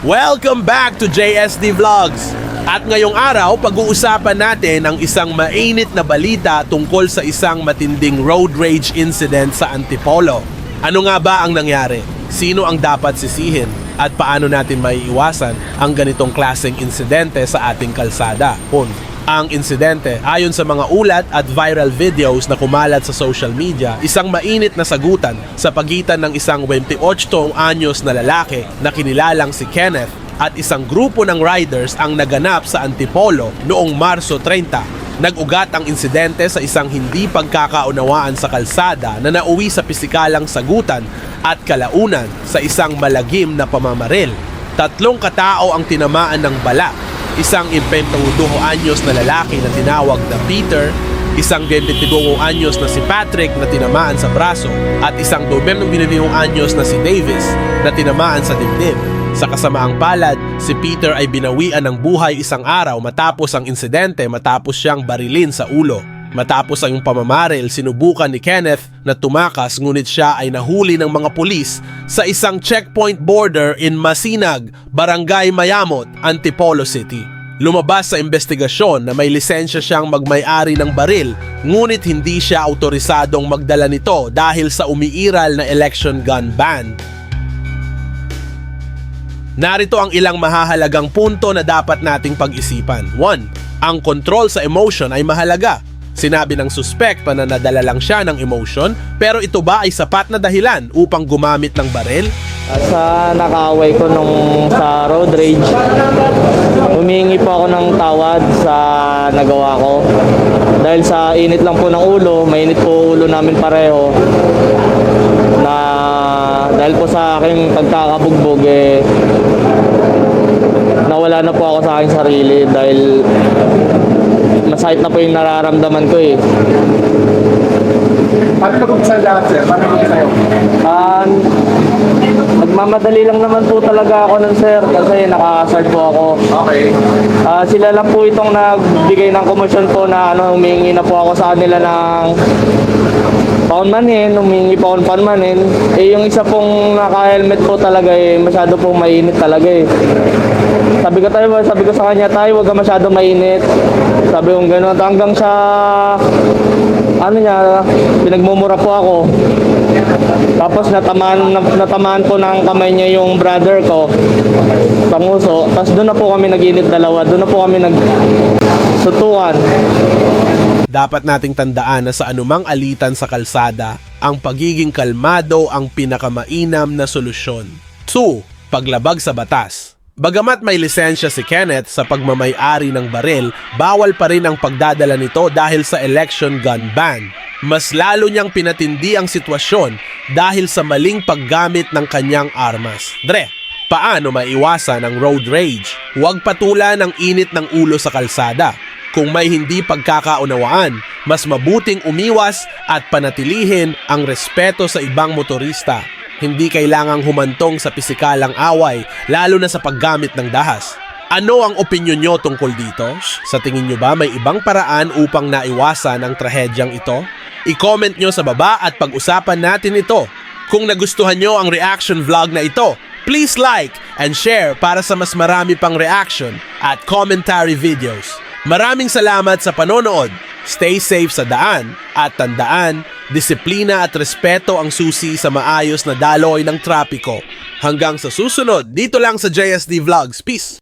Welcome back to JSD Vlogs! At ngayong araw, pag-uusapan natin ang isang mainit na balita tungkol sa isang matinding road rage incident sa Antipolo. Ano nga ba ang nangyari? Sino ang dapat sisihin? At paano natin maiiwasan ang ganitong klaseng insidente sa ating kalsada? Hun. Ang insidente, ayon sa mga ulat at viral videos na kumalat sa social media, isang mainit na sagutan sa pagitan ng isang 28 anyos na lalaki na kinilalang si Kenneth at isang grupo ng riders ang naganap sa Antipolo noong Marso 30. Nag-ugat ang insidente sa isang hindi pagkakaunawaan sa kalsada na nauwi sa pisikalang sagutan at kalaunan sa isang malagim na pamamaril. Tatlong katao ang tinamaan ng bala isang 22 anyos na lalaki na tinawag na Peter, isang 22 anyos na si Patrick na tinamaan sa braso at isang 22 anyos na si Davis na tinamaan sa dibdib. Sa kasamaang palad, si Peter ay binawian ng buhay isang araw matapos ang insidente matapos siyang barilin sa ulo. Matapos ang pamamaril, sinubukan ni Kenneth na tumakas ngunit siya ay nahuli ng mga pulis sa isang checkpoint border in Masinag, Barangay Mayamot, Antipolo City. Lumabas sa investigasyon na may lisensya siyang magmay-ari ng baril ngunit hindi siya autorisadong magdala nito dahil sa umiiral na election gun ban. Narito ang ilang mahahalagang punto na dapat nating pag-isipan. 1. Ang control sa emotion ay mahalaga. Sinabi ng suspect na nadala lang siya ng emotion pero ito ba ay sapat na dahilan upang gumamit ng baril? Sa nakaaway ko nung sa road rage, humingi po ako ng tawad sa nagawa ko. Dahil sa init lang po ng ulo, mainit po ulo namin pareho. Na dahil po sa aking pagkakabugbog eh, nawala na po ako sa aking sarili dahil masakit na po yung nararamdaman ko eh. Paano nag-umpisa lahat, sir? Paano nag-umpisa yun? Ah, nagmamadali lang naman po talaga ako nun sir kasi naka-start po ako. Okay. Ah, sila lang po itong nagbigay ng komosyon po na ano, humingi na po ako sa kanila ng paunmanin, humingi po ako ng paunmanin. Eh yung isa pong naka-helmet po talaga eh, masyado pong mainit talaga eh. Sabi ko tayo, sabi ko sa kanya tayo, wag ka masyado mainit. Sabi ko gano'n, hanggang sa ano niya, pinagmumura po ako. Tapos natamaan, natamaan po ng kamay niya yung brother ko, panguso. Tapos doon na po kami nag-init dalawa, doon na po kami nagsutukan. Dapat nating tandaan na sa anumang alitan sa kalsada, ang pagiging kalmado ang pinakamainam na solusyon. 2. Paglabag sa batas. Bagamat may lisensya si Kenneth sa pagmamay-ari ng baril, bawal pa rin ang pagdadala nito dahil sa election gun ban. Mas lalo niyang pinatindi ang sitwasyon dahil sa maling paggamit ng kanyang armas. Dre, paano maiwasan ang road rage? Huwag patulan ng init ng ulo sa kalsada. Kung may hindi pagkakaunawaan, mas mabuting umiwas at panatilihin ang respeto sa ibang motorista. Hindi kailangang humantong sa pisikalang away, lalo na sa paggamit ng dahas. Ano ang opinyon nyo tungkol dito? Sa tingin nyo ba may ibang paraan upang naiwasan ang trahedyang ito? I-comment nyo sa baba at pag-usapan natin ito. Kung nagustuhan nyo ang reaction vlog na ito, please like and share para sa mas marami pang reaction at commentary videos. Maraming salamat sa panonood. Stay safe sa daan at tandaan, disiplina at respeto ang susi sa maayos na daloy ng trapiko. Hanggang sa susunod, dito lang sa JSD Vlogs. Peace!